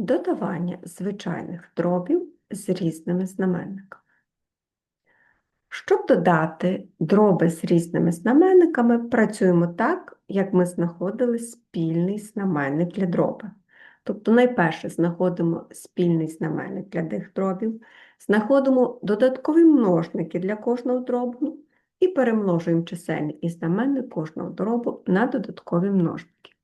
Додавання звичайних дробів з різними знаменниками. Щоб додати дроби з різними знаменниками, працюємо так, як ми знаходили спільний знаменник для дроба. Тобто, найперше знаходимо спільний знаменник для тих дробів, знаходимо додаткові множники для кожного дробу і перемножуємо чисельник і знаменник кожного дробу на додаткові множники.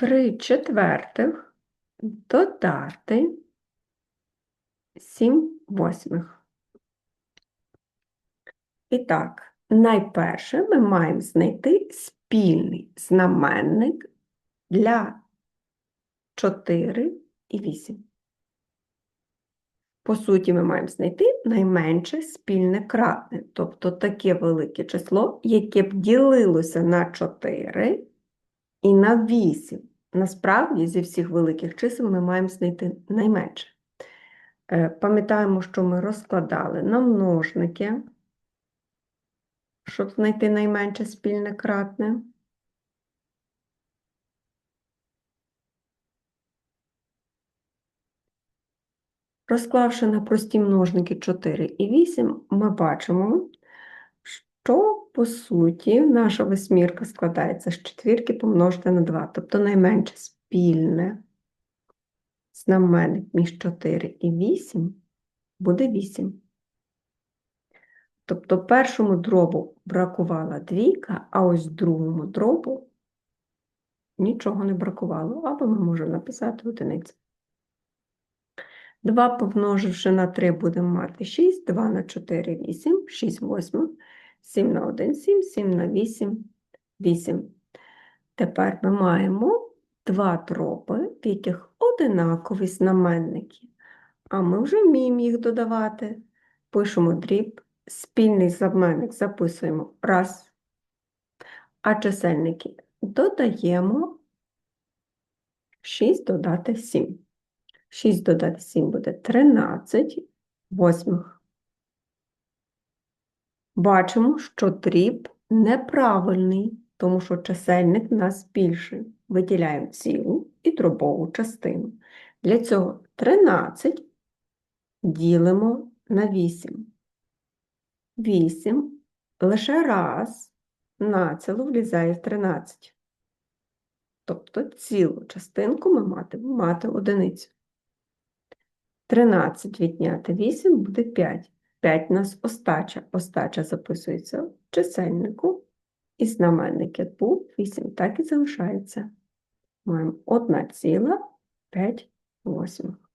3 четвертих додати 7 восьмих. І так, найперше ми маємо знайти спільний знаменник для 4 і 8. По суті, ми маємо знайти найменше спільне кратне, тобто таке велике число, яке б ділилося на 4 і на 8. Насправді, зі всіх великих чисел ми маємо знайти найменше. Е, Пам'ятаємо, що ми розкладали на множники, щоб знайти найменше спільне кратне. Розклавши на прості множники 4 і 8, ми бачимо, що, по суті, наша восьмірка складається з четвірки помножити на 2, тобто найменше спільне знаменник між 4 і 8 буде 8. Тобто першому дробу бракувала двійка, а ось другому дробу нічого не бракувало, або ми можемо написати одиницю. 2 помноживши на 3 будемо мати 6, 2 на 4 – 8, 6 восьмих, 7 на 1 – 7, 7 на 8 – 8. Тепер ми маємо два дроби, в яких одинакові знаменники. А ми вже вміємо їх додавати. Пишемо дріб, спільний знаменник записуємо раз, а чисельники додаємо 6 додати 7. 6 додати 7 буде 13 восьмих. Бачимо, що дріб неправильний, тому що чисельник в нас більший. Виділяємо цілу і дробову частину. Для цього 13 ділимо на 8. 8 лише раз націло влізає в 13. Тобто цілу частинку ми матимемо мати одиницю. 13 відняти 8 буде 5. 5 у нас остача. Остача записується в чисельнику. І знаменник як був 8, так і залишається. Маємо 1,5 восьмих.